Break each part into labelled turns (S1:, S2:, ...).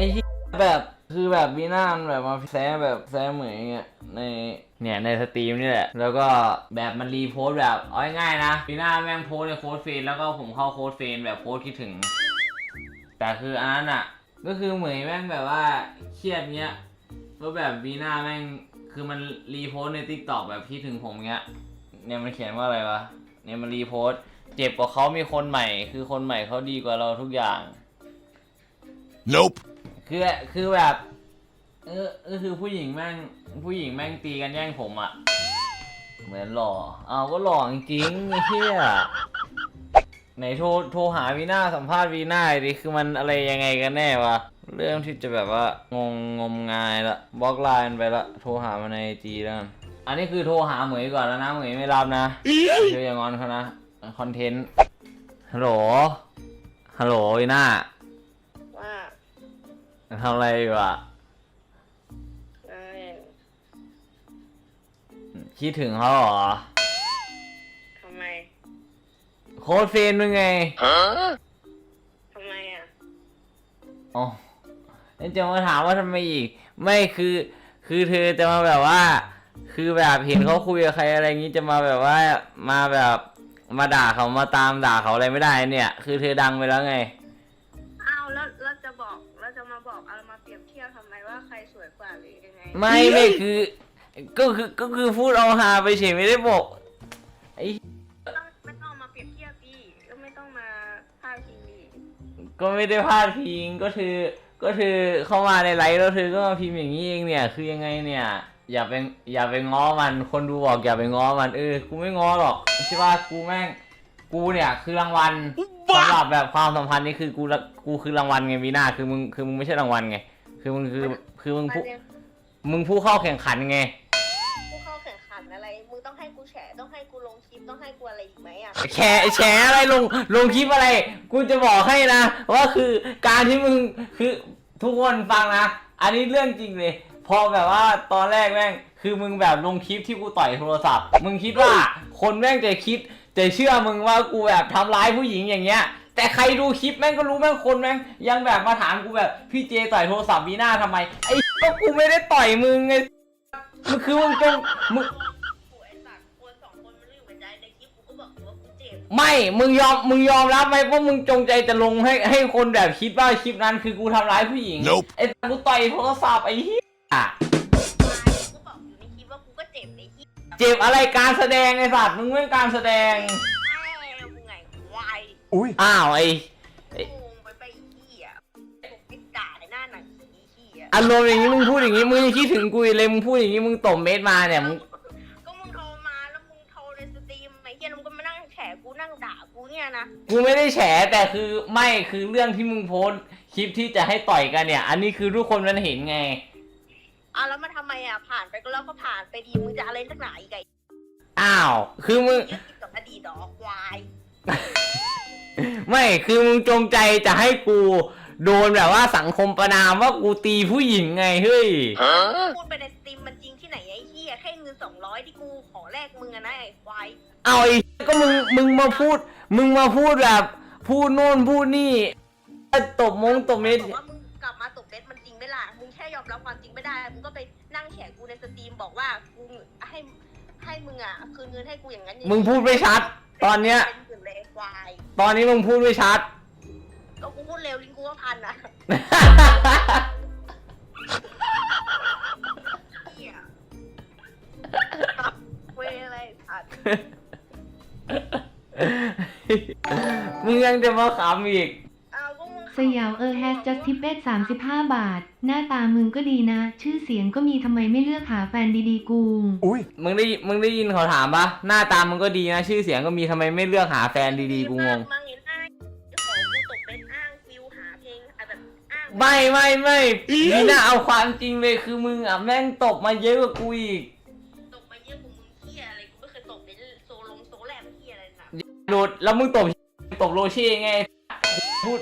S1: อ้เหี้ยแบบคือแบบวีน่ามันแบบมาแซะแบบแซะเหมือนอย่างเงี้ยในเนี่ยในสตรีมนี่แหละ แล้วก็แบบมันรีโพสต์แบบเอาง่ายๆนะวีน่าแม่งโพสต์ในโค้ดเฟนแล้วก็ผมเข้าโค้ดเฟนแบบโพสต์คิดถึง แต่คืออันนั้นอะ ก็คือเหมยแม่งแบบว่าเครียดเงี้ยแล้วแบบวีน่าแม่งคือมันรีโพสต์ในทิกตอกแบบคิดถึงผมเงี้ยเนี่ยมันเขียนว่าอะไรวะเนี่ยมันรีโพสต์เจ็บกว่าเขามีคนใหม่ คือคนใหม่เขาดีกว่าเราทุกอย่าง
S2: Nope.
S1: คือคือแบบเออเออคือผู้หญิงแม่งผู้หญิงแม่งตีกันแย่งผมอะเหมือนหล่อเอาก็หล่อจริงไอ้เหี้ยไหนโทรโทรหาวีน่าสัมภาษณ์วีน่าดิคือมันอะไรยังไงกันแน่วะเรื่องที่จะแบบว่างงงมงายละบล็อกไลน์ไปละโทรหามาในจีแล้วอันนี้คือโทรหาเหมยก่อนแล้วนะเหมยไม่รับนะเดี๋ยวอย่างอนเขานะคอนเทนต์ฮัลโหลฮัลโหลวีน่า ทำอะไรอยู่อะ
S3: เอ้ย
S1: คิดถึงเขาเหรอ
S3: ทำไม
S1: โค้ดเฟรนเป็นไง
S2: Huh?
S3: ทำไมอะ
S1: อ๋อแล้วจะมาถามว่าทำไมอีก ไม่คือ คือเธอจะมาแบบว่า คือแบบเห็นเขาคุยกับใครอะไรอย่างนี้จะมาแบบว่ามาแบบมาด่าเขามาตามด่าเขาอะไรไม่ได้เนี่ย คือเธอดังไปแล้วไง
S3: ไงไม่
S1: ไม่คือ ก็คือก็คือพูดเอาฮาไปเฉยไม่ได้บอกไอ้
S3: ต้องไม่ต้องมาเปรียบเทียบดีก็ไม่ต้องมาพาดพิงดี
S1: ก็ไม่ได้พลาดพิงก็คือก็คือเข้ามาในไลฟ์แล้วเธอก็มาพิมพ์อย่างนี้เองเนี่ย คือยังไงเนี่ย อย่าไปอย่าไปง้อมันคนดูบอกอย่าไปง้อมันเออกูไม่ง้อหรอกใช่ว่ากูแม่งกูเนี่ยคือรางวัลสำหรับแบบความสัมพันธ์นี่คือกูละกูคือรางวัลไงวีน่าคือมึงคือมึงไม่ใช่รางวัลไง คือมึงคือคือมึง
S3: ประ
S1: ผู้
S3: เด็น
S1: มึงผู้เข้าแข่งขันไง
S3: กูเข้าแข่งขันอะไร มึงต้องให้กูแฉต้องให้กูลงคลิปต้องให้กูอะไรอีกไหมอะ
S1: แฉแฉอะไรลงลงคลิปอะไร กูจะบอกให้นะว่าคือการที่มึงคือทุกคนฟังนะ อันนี้เรื่องจริงเลย พอแบบว่าตอนแรกแม่ง คือมึงแบบลงคลิปที่กูต่อยโทรศัพท์ มึงคิดว่าคนแม่งจะคิดจะเชื่อมึงว่ากูแบบทำร้ายผู้หญิงอย่างเงี้ย แต่ใครดูคลิปแม่งก็รู้แม่งคนแม่งยังแบบมาถามกูแบบพี่เจต่อยโทรศัพท์วีน่าทำไมไอ้ก็กูไม่ได้ต่อยมึงไงมันคือมึงจงมึง
S3: กูไอ้สัตว์คนสองคนมันเรื่องหัวใจในคลิปกูก็บอกอยู่ว่ากูเจ็บ
S1: ไม่ มึงยอม มึงยอมรับไหมว่ามึงจงใจจะลงให้ให้คนแบบคิดว่าคลิปนั้นคือกูทำร้ายผู้หญิง
S2: Nope
S1: ไอ้กูต่อยโทรศัพท์ไอ้เหี้ย
S3: กูก็บอกอยู่ในคลิปว่ากูก็เจ็บในคลิป
S1: เจ็บอะไรการแสดงไอ้สัตว์มึงไม่การแสดง
S3: แม่มึงไง ควาย
S2: Ui.
S1: อ้าวไอ้
S3: งงไปไปอีขี้อะผมไปด่าในหน้าหนังอีขี้อะ
S1: อารมณ์อย่างนี้มึงพูดอย่างนี้มึงยังคิดถึงกูอยู่เลยมึงพูดอย่างนี้มึงตบเม็ดมาเนี่ยมึง
S3: ก็มึงโทรมาแล้วมึงโทรในสตรีมไอ้เหี้ยแล้วมึงก็มานั่งแฉกูนั่งด่ากูเนี่ยนะ
S1: กูไม่ได้แฉแต่คือไม่คือเรื่องที่มึงโพสต์คลิปที่จะให้ต่อยกันเนี่ย อันนี้คือทุกคนมันเห็นไง
S3: อะแล้วมันทำไมอะผ่านไปก็แล้วก็ผ่านไปดีมึงจะอะไรนักหนาอีกไง
S1: อ้าว คือมึง
S3: ยึดติดกับอดีตดอกควาย
S1: ไม่คือมึงจงใจจะให้กูโดนแบบว่าสังคมประนามว่ากูตีผู้หญิงไงเฮ้ย
S2: Huh?
S3: พูดไปในสตรีมมันจริงที่ไหนไอ้เหี้ยแค่เงินสองร้อยที่กูขอแลกมึงอะนะไอ้ควาย
S1: เอาไอ้ก็มึงมึงมาพูด มึงมาพูดแบบ พูดโน่นพูดนี่ตบมงตบเม็ด
S3: บอกว่ามึงกลับมาตกเบ็ดมันจริงไหมล่ะ มึงแค่ยอมรับความจริงไม่ได้ มึงก็ไปนั่งแฉกูในสตรีมบอกว่ากูให้ให้มึงอะคืนเงินให้กูอย่างนั้นอย่างนี้
S1: มึงพูดไม่ชัดตอนเนี้ย
S3: เป็นหมื่น เลยไอ้ควาย
S1: ตอนนี้มึงพูดไม่ชัด
S3: ก็กูพูดเร็วลิงกูว่าพันอะเหี้ยเว้ยอะไรสัตว์
S1: มึงยังจะมาขำอีก
S3: เอาก็มึง
S4: สยามเออแฮสจัสทิปเบตสามสิบห้าบาท หน้าตามึงก็ดีนะ ชื่อเสียงก็มีทำไมไม่เลือกหาแฟนดีๆกู
S2: Ui.
S1: มึงได้มึงได้ยินเขาถามปะหน้าตามึงก็ดีนะชื่อเสียงก็มีทำไมไม่เลือกหาแฟนดีๆกูงง
S3: มั่งเห็นอ้างขอกูตกเป็นอ้างฟิวหาเพลงอะแบบอ้าง
S1: ไม่ไม่ไม่นี่น่าเอาความจริงเลยคือมึงอะแม่งตบมาเยอะกว่ากูอีก
S3: ตกมาเยอะกว่ามึงเฮียอะไรกูไม่เคยตกเป็นโซลงโซแลมเฮียอะไรนะ
S1: โดดแล้วมึงตบตบโรเช่ไงพูด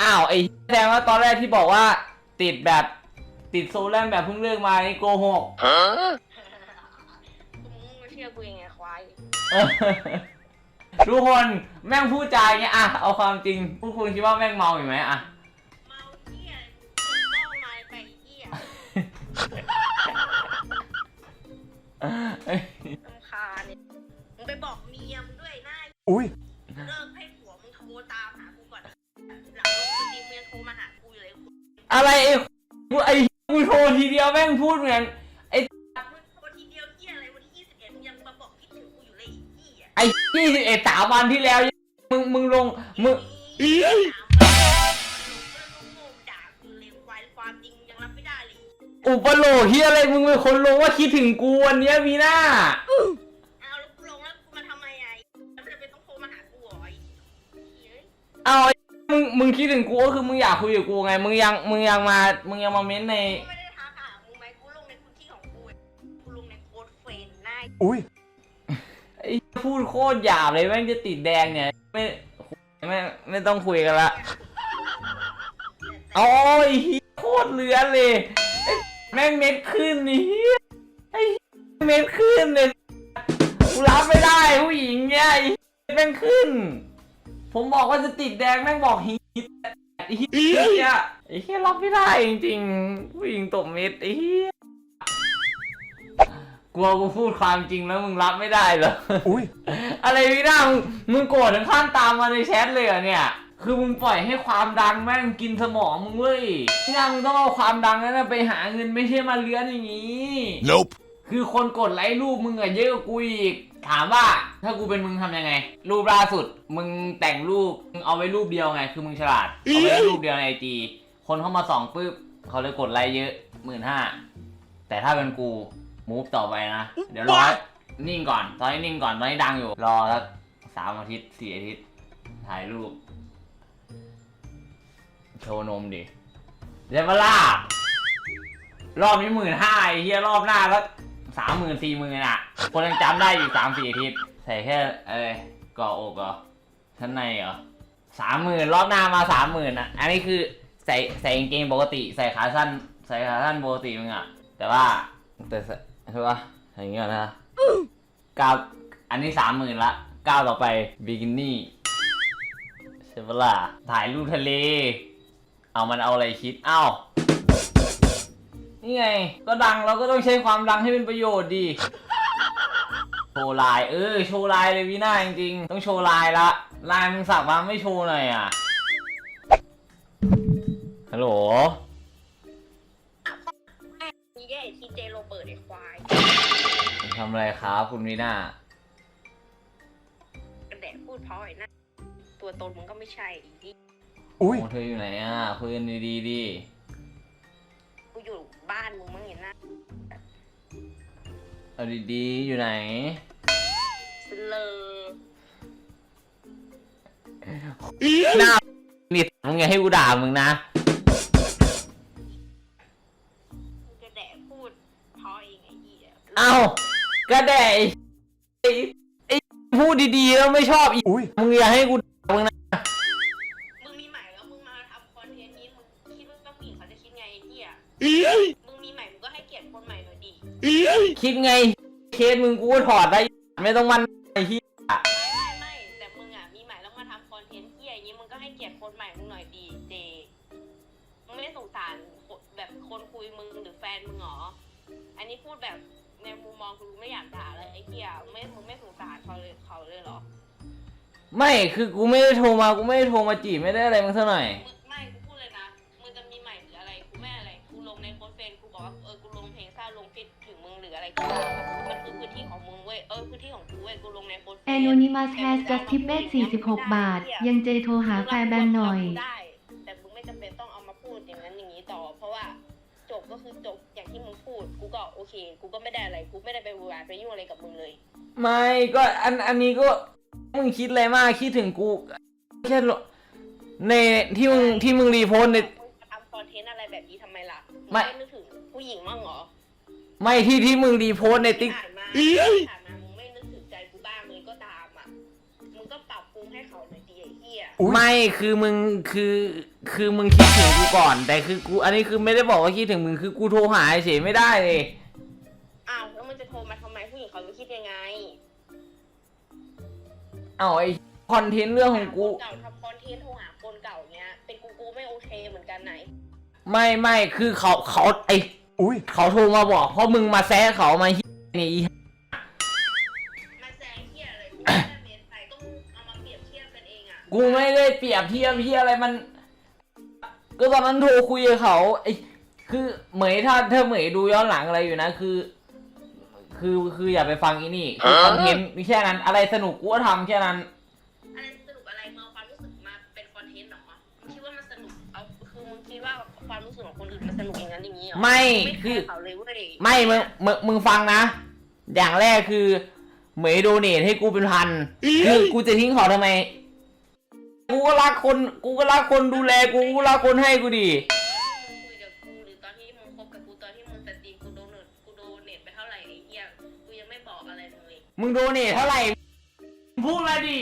S1: อ้าวไอ้แสดงว่าตอนแรกที่บอกว่า ติดแบบติดโซแลมแบบเพิ่งเลิกมานี่โกหก
S2: Huh?
S3: กูมึงมาเชื่อกูยังไงควาย
S1: ทุกคนแม่งพูดจาอย่างเงี้ยอะเอาความจริงพวกคุณคิดว่าแม่งเมาอยู่ไหมอะ
S3: เมาเหี้ยมึงต้องมาไปเหี้ย
S1: เอ้ย
S3: รำคาญเนี่ยมึงไปบอกเมียมึงด้วยนะ
S2: อุ้
S3: ย
S1: อุปโลกเฮียอะไรมึงเป็นคนลงว่าคิดถึงกูวันเนี้ยมีหน้า
S3: เอาแล้วกูลงแล้วกูมาทำไมอะแล้วมันจะเป็นต้องโทรมาหากูเหรอไอ้เหี้ย
S1: เอาไอ้มึงมึงคิดถึงกูก็คือมึงอยากคุยกับกูไง มึงยังมึงยังมามึงยังมาเม้นใน
S3: กูไม่ได้ทักหามึงไหมกูลงในพื้นที่ของกูอะกูลงในโค้ดเฟรนด์หน้า
S2: อุ้ย
S1: ไอ้พูดโคตรหยาบเลยแม่งจะติดแดงเนี่ยไม่ไม่ไม่ต้องคุยกันละ โอ้ยเหี้ยโคตรเลือนเลยไอ้ แม่งเม็ดขึ้นนี่ไอ้เม็ดขึ้นเลยกูรับไม่ได้ผู้หญิงเนี่ยไอ้แม่งขึ้น ผมบอกว่าจะติดแดงแม่งบอกฮีทไอ้เหี้ยไอ้เหี้ยรับไม่ได้จริงๆ ผู้หญิงตบเม็ดไอ้เหี้ยกลัวกูพูดความจริงแล้วมึงรับไม่ได้เหรอ
S2: อุ้ย
S1: อะไรพี่ด้ามึงมึงโกรธถึงขั้นตามมาในแชทเลยเหรอเนี่ย คือมึงปล่อยให้ความดังแม่งกินสมองมึงเว้ยพี่ด้ามึงต้องเอาความดังนั้นนะไปหาเงินไม่ใช่มาเลื้อนอย่างนี้
S2: Nope.
S1: คือคนกดไลค์รูปมึงอะเยอะกว่ากูอีก ถามว่าถ้ากูเป็นมึงทำยังไง รูปล่าสุด มึงแต่งรูปมึงเอาไว้รูปเดียวไง คือมึงฉลาด เอาไว้รูปเดียวในไอจีคนเข้ามาส่องปุ๊บเขาเลยกดไลค์เยอะหมื่นห้าแต่ถ้าเป็นกูมูฟต่อไปนะ เดี๋ยวรอให้นิ่งก่อน ตอนนี้นิ่งก่อนตอนนี้ดังอยู่ รอสักสามอาทิตย์สี่อาทิตย์ถ่ายรูป โชว์นมดิเดี๋ยวมาล่ารอบนี้หมื่นห้าเฮียรอบหน้าแล้วสามหมื่นสี่หมื่นอะ คนยังจำได้อยู่สามสี่อาทิตย์ใส่แค่เอ้ยก่ออกเหรอชั้นในเหรอสามหมื่นรอบหน้ามาสามหมื่นอะ อันนี้คือใส่ใส่กางเกงปกติ ใส่ขาสั้น ใส่ขาสั้นปกติมึงอะ แต่ว่าแต่ใส่ใช่ปะอย่างเงี้ยนะก้าวอันนี้สามหมื่นละก้าวต่อไปบิกินี่ใช่ปะล่ะถ่ายรูปทะเล เอามันเอาอะไรคิดเอ้านี่ไง ก็ดังเราก็ต้องใช้ความดังให้เป็นประโยชน์ดี โชว์ลาย เออ โชว์ลายเลยวีน่าจริงๆ ต้องโชว์ลายละ ลายมึงสักมาไม่โชว์หน่อยอะ ฮัลโหล
S3: นี่แย่ทีเจโรเบิร์ตไอ้ควาย
S1: ทำอะไรครับคุณวีน่า
S3: กระแดะพูดเพราะไอ้หนะตัวตนมึงก็ไม่ใช่อีที่
S2: อุ้ย
S1: โอ้เธออยู่ไหนอะคุยกันดีๆดิ
S3: กูอยู่บ้านมึงมั้งเห็นหน้า
S1: เอาดีๆอยู่ไหน
S3: สเลอ
S1: หน้านี่มึงไงให้กูด่ามึงนะ
S3: กระแดะพูดเพราะเองไอ้เหี้ย
S1: เอ้าก็ได้ไอ้ไอ้ไอ้พูดดีๆแล้วไม่ชอบอีก
S2: อุ้ย
S1: มึงอย่าให้กูด่ามึงนะ
S3: มึงมีใหม่มึงก็ให้เกียรติคนใหม่หน่อยดิ
S1: คิดไง เคสมึงกูก็ถอดได้ ไม่ต้องมันไอ้ที่
S3: ไม่ไม่ไม่แต่มึงอะมีใหม่แล้วมาทำคอนเทนต์เหี้ยอย่างนี้มึงก็ให้เกียรติคนใหม่มึงหน่อยดีเจมึงไม่สงสารคนแบบคนคุยมึงหรือแฟนมึงเหรอ อันนี้พูดแบบในมุมมองกูไม่อยากด่าเลยไอ้เหี้ยไม่มึงไม่สงสารเขาเลยเขาเลยเหรอ
S1: ไม่คือกูไม่ได้โทรมากูไม่ได้โทรมาจีบไม่ได้อะไรมึงซะหน่อย
S3: มึง มึงหรืออะไรก็ตามมันคือพื้นที่ของมึงเว้ย เออพื้นที่ของกูเว้ย กูลงในโค้ดเฟน
S4: Anonymous has just tipped 46 บาท ยังเจโทรหาแฟร์แบนหน่อย
S3: ได้ แต่มึงไม่จำเป็นต้องเอามาพูดอย่างนั้นอย่างนี้ต่อ เพราะว่าจบก็คือจบอย่างที่มึงพูด กูก็โอเค กูก็ไม่ได้อะไร กูไม่ได้ไปวุ่นวายไปยุ่งอะไรกับมึงเลย
S1: ไม่ก็อันอันนี้ก็มึงคิดอะไรมากคิดถึงกูแค่ในที่มึงที่มึงรีโพสต์ใน
S3: มึงจะทำคอนเทนต์อะไรแบบนี้ทำไมล่ะ
S1: ไม่
S3: งนึกถึงผู้หญิงมั่งเหรอ
S1: ไม่ที่ที่มึงรีโพสต์ในติ๊ก
S3: อ่านมาอ่านมามึงไม่นึกถึงใจกูบ้างเลยก็ตามอะมึงก็ปรับปรุงให้เขาหน่อยดีไอ้เหี้ย
S2: อุ๊ย
S1: ไม่คือมึงคือคือมึงคิดถึงกูก่อน แต่คือกูอันนี้คือไม่ได้บอกว่าคิดถึงมึงคือกูโทรหาเฉยไม่ได้เลย
S3: อ้าวแล้วมึงจะโทรมาทำไมผู้หญิงเขาจะคิดยังไง
S1: เอาไอคอนเทนต์เรื่องของกู
S3: คนเก่าทำคอนเทนต์โทรหาคนเก่าเนี้ยเป็นกูกูไม่โอเคเหมือนกันไหน
S1: ไม่ไม่คือเขาเขาไอ
S2: อุ้ย
S1: เขาโทรมาบอกเพราะมึงมาแซะเขามาเหี้ยนี่อี
S3: มาแซงเฮียอะไรกูไม่ได้เมนใครต้องเอามาเปรียบเทียบกันเองอะ
S1: กูไม่ได้เปรียบเทียบเทียอะไรมัน ก็ตอนนั้นโทรคุยกับเขาไอคือเหมยถ้าถ้าเหมยดูย้อนหลังอะไรอยู่นะคือ คือคืออย่าไปฟังอีนี่คือคอนเทนต์มีแค่นั้นอะไรสนุกกูก็ทำแค่นั้น
S3: สนุกอย่างนั้นอย่างนี้เหรอ
S1: ไม่
S3: ไม่
S1: คือ
S3: แเขาเลยเว้ย
S1: ไม่มึงมึงมึงฟังนะ อย่างแรกคือเหมยโดเนทให้กูเป็นพันคือกูจะทิ้งเขาทำไม กูก็รักคน กูก็รักคนดูแลกูกูรักคนให้กูดี
S3: มึงคุยกับกูหรือตอนที่มึงคบกับกูตอนที่มึงสตรีมกูโดนเนทกูโดนเนทไปเท่าไหร่ไอ้เหี้ยกูยังไม่บอกอะไรเลย
S1: มึงโดเนทเท่าไหร่มึงพูดมาดิ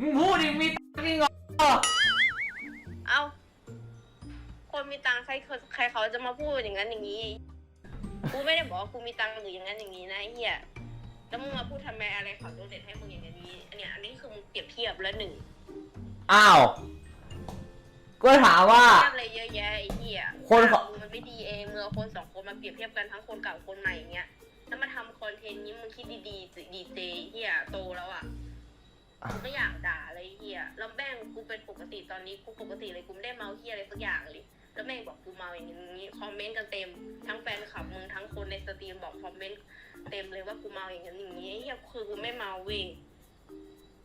S1: มึงพูดดิมีตังค์จริงเหรอ
S3: เอ้า คนมีตังค์ใครเขาใครเขาจะมาพูดอย่างนั้นอย่างนี้ กูไม่ได้บอกว่ากูมีตังค์หรืออย่างนั้นอย่างนี้นะไอ้เฮียแล้วมึงมาพูดทำไมอะไรเขาโดนเด็ดให้มึงอย่างนี้ อันเนี้ยอันนี้คือมึงเปรียบเทียบแล้วหนึ่ง
S1: อ้าว ก็ถามว่า
S3: เทียบอะไรเยอะแยะไอ้เฮีย
S1: คนเขา
S3: มึงมันไม่ดีเองมึงเอาคนสองคนมาเปรียบเทียบกันทั้งคนเก่าคนใหม่อย่างเงี้ย แล้วมาทำคอนเทนต์นี้มึงคิดดีๆสิดีเจเฮียโตแล้วอะกูก็อยากด่าอะไรเฮียแล้วแม่งกูเป็นปกติตอนนี้กูปกติเลยกูไม่ได้เมาเฮียอะไรสักอย่างเลย แล้วแม่งบอกกูเมาอย่างนี้คอมเมนต์กันเต็มทั้งแฟนคลับมึงทั้งคนในสตรีมบอกคอมเมนต์เต็มเลยว่ากูเมาอย่างนั้นอย่างนี้ไอ้เฮียคือกูไม่เมาเว้ย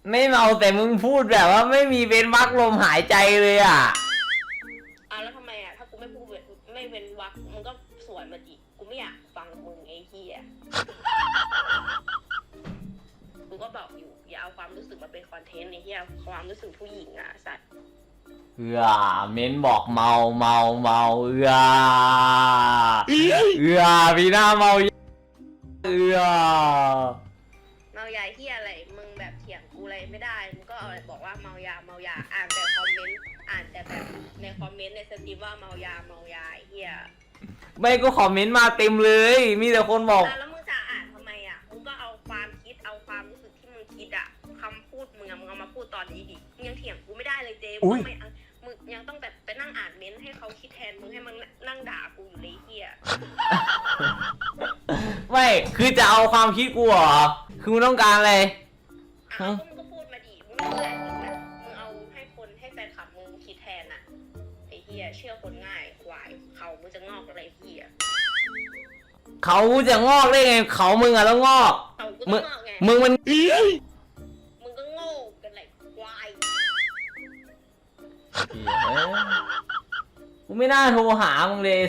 S1: ไม่เมาแต่มึงพูดแบบว่าไม่มีเว้นวักลมหายใจเลยอะ
S3: อะแล้วทำไมอะถ้ากูไม่พูดเว้นไม่เว้นวรรคมึงก็สวนมาดิกูไม่อยากฟังมึงไอ้เฮียกูก็บอกอยู่อย่าเอาความรู้สึกมาเป็นคอนเทนต์ไอ้เฮียความรู้สึกผู้หญิงอะสัตว์
S1: เอือเม้นบอกเมาเมาเมาเอือเอือพี่หน้าเมาเอือ
S3: เมายาเฮียอะไร มึงแบบเถียงกูอะไรไม่ได้ มึงก็เอาอะไรบอกว่าเมายาเมายา อ่านแต่คอมเมนต์ อ่านแต่แบบในคอมเมนต์ในสตรีมว่าเมายาเมายาไอ้เฮีย
S1: ไม่ก็คอมเมนต์มาเต็มเลย มีแต่คนบอก
S3: อะแล้วมึงจะอ่านทำไมอะ มึงก็เอาความคิดเอาความรู้สึกที่มึงคิดอะคำพูดมึงอะมึงเอามาพูดตอนนี้ดิ มึงยังเถียงกูไม่ได้เลยเจมึ
S2: อุ๊
S3: ง
S2: ย
S3: ไม่เอามึง ยังต้องแบบไปนั่งอ่านเม้นต์ให้เขาคิดแทนมึงให้มึงนั่งด่ากูอยู่เลยไอ้เฮีย
S1: ไม่คือจะเอาความคิดกูเหรอคือมึงต้องการอะไร
S3: อะ
S1: ฮะ
S3: มึงก็พูดมาดิมึงไม่เบื่อจริงนะมึงเอาให้คนให้แฟนคลับมึงคิดแทนอะไอ้เฮียเชื่อคนง่ายควายเขามึงจะงอกอะไรเฮีย
S1: เขาจะงอกได้ไง เขามึงอะต้องงอก
S3: เขากู
S1: มึ
S3: ต้องงงอกไง
S1: มึงมัน กูไม่น่าโทรหามึงเลย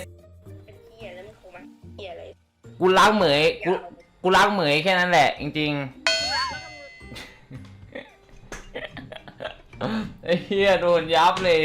S3: เป็นเฮียแล้วมึงโทรมาเฮียอะไร
S1: กูรักเหมย
S3: เฮีย
S1: กู
S3: เอา
S1: กูรักเหมยแค่นั้นแหละ จริง
S3: มึงรักแล้วทำมึง
S1: ๆไอ้เหี้ยโดนยับเลย